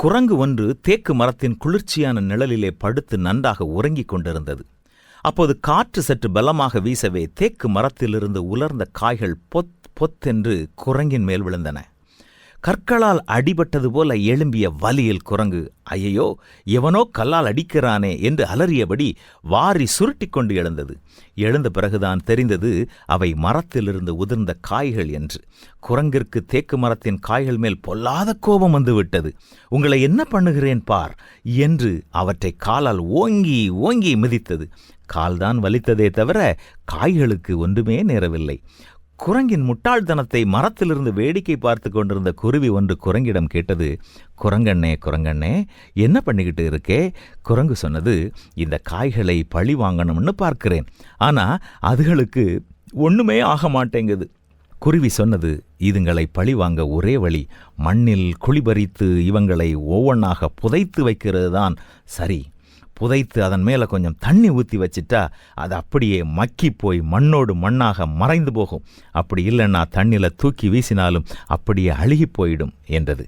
குரங்கு ஒன்று தேக்கு மரத்தின் குளிர்ச்சியான நிழலிலே படுத்து நன்றாக உறங்கிக் கொண்டிருந்தது. அப்போது காற்று சற்று பலமாக வீசவே தேக்கு மரத்திலிருந்து உலர்ந்த காய்கள் பொத் பொத்தென்று குரங்கின் மேல் விழுந்தன. கற்களால் அடிபட்டது போல எழும்பிய வலியில் குரங்கு ஐயையோ எவனோ கல்லால் அடிக்கிறானே என்று அலறியபடி வாரி சுருட்டிக் கொண்டு எழுந்தது. எழுந்த பிறகுதான் தெரிந்தது அவை மரத்திலிருந்து உதிர்ந்த காய்கள் என்று. குரங்கிற்கு தேக்கு மரத்தின் காய்கள் மேல் பொல்லாத கோபம் வந்துவிட்டது. உங்களை என்ன பண்ணுகிறேன் பார் என்று அவற்றை காலால் ஓங்கி ஓங்கி மிதித்தது. கால்தான் வலித்ததே தவிர காய்களுக்கு ஒன்றுமே நேரவில்லை. குரங்கின் முட்டாள்தனத்தை மரத்திலிருந்து வேடிக்கை பார்த்து கொண்டிருந்த குருவி ஒன்று குரங்கிடம் கேட்டது குரங்கண்ணே குரங்கண்ணே என்ன பண்ணிக்கிட்டு இருக்கே? குரங்கு சொன்னது இந்த காய்களை பழி வாங்கணும்னு பார்க்கிறேன். ஆனால் அதுகளுக்கு ஒன்றுமே ஆக மாட்டேங்குது. குருவி சொன்னது இதுங்களை பழி வாங்க ஒரே வழி மண்ணில் குளிபறித்து இவங்களை ஒவ்வொன்றாக புதைத்து வைக்கிறது தான் சரி புதைத்து அதன் மேலே கொஞ்சம் தண்ணி ஊற்றி வச்சிட்டா அது அப்படியே மக்கி போய் மண்ணோடு மண்ணாக மறைந்து போகும். அப்படி இல்லைன்னா தண்ணியில் தூக்கி வீசினாலும் அப்படியே அழுகி போயிடும் என்றது.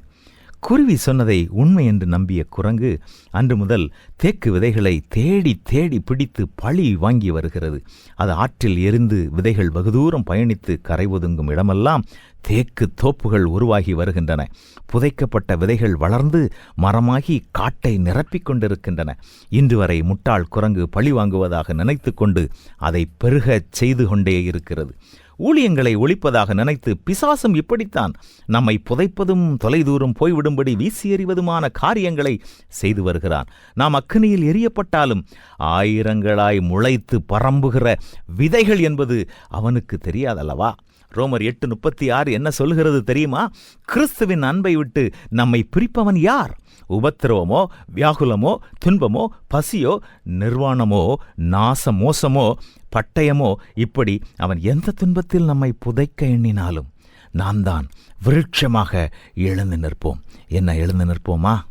குருவி சொன்னதை உண்மை என்று நம்பிய குரங்கு அன்று முதல் தேக்கு விதைகளை தேடி தேடி பிடித்து பழி வாங்கி வருகிறது. அது ஆற்றில் எரிந்து விதைகள் வெகுதூரம் பயணித்து கரை ஒதுங்கும் இடமெல்லாம் தேக்கு தோப்புகள் உருவாகி வருகின்றன. புதைக்கப்பட்ட விதைகள் வளர்ந்து மரமாகி காட்டை நிரப்பிக் கொண்டிருக்கின்றன. இன்று வரை முட்டாள் குரங்கு பழி வாங்குவதாக நினைத்து கொண்டு அதை பெருகச் செய்து கொண்டே இருக்கிறது. ஊழியங்களை ஒழிப்பதாக நினைத்து பிசாசும் இப்படித்தான். நம்மை புதைப்பதும் தொலைதூரம் போய்விடும்படி வீசி எறிவதுமான காரியங்களை செய்து வருகிறான். நாம் அக்னியில் எரியப்பட்டாலும் ஆயிரங்களாய் முளைத்து பரம்புகிற விதைகள் என்பது அவனுக்கு தெரியாதல்லவா? ரோமர் எட்டு முப்பத்தி ஆறு என்ன சொல்கிறது தெரியுமா? கிறிஸ்துவின் அன்பை விட்டு நம்மை பிரிப்பவன் யார்? உபத்திரவமோ வியாகுலமோ துன்பமோ பசியோ நிர்வாணமோ நாச மோசமோ பட்டயமோ இப்படி அவன் எந்த துன்பத்தில் நம்மை புதைக்க எண்ணினாலும் நான் தான் விருட்சமாக எழுந்து நிற்போம். என்ன எழுந்து நிற்போமா?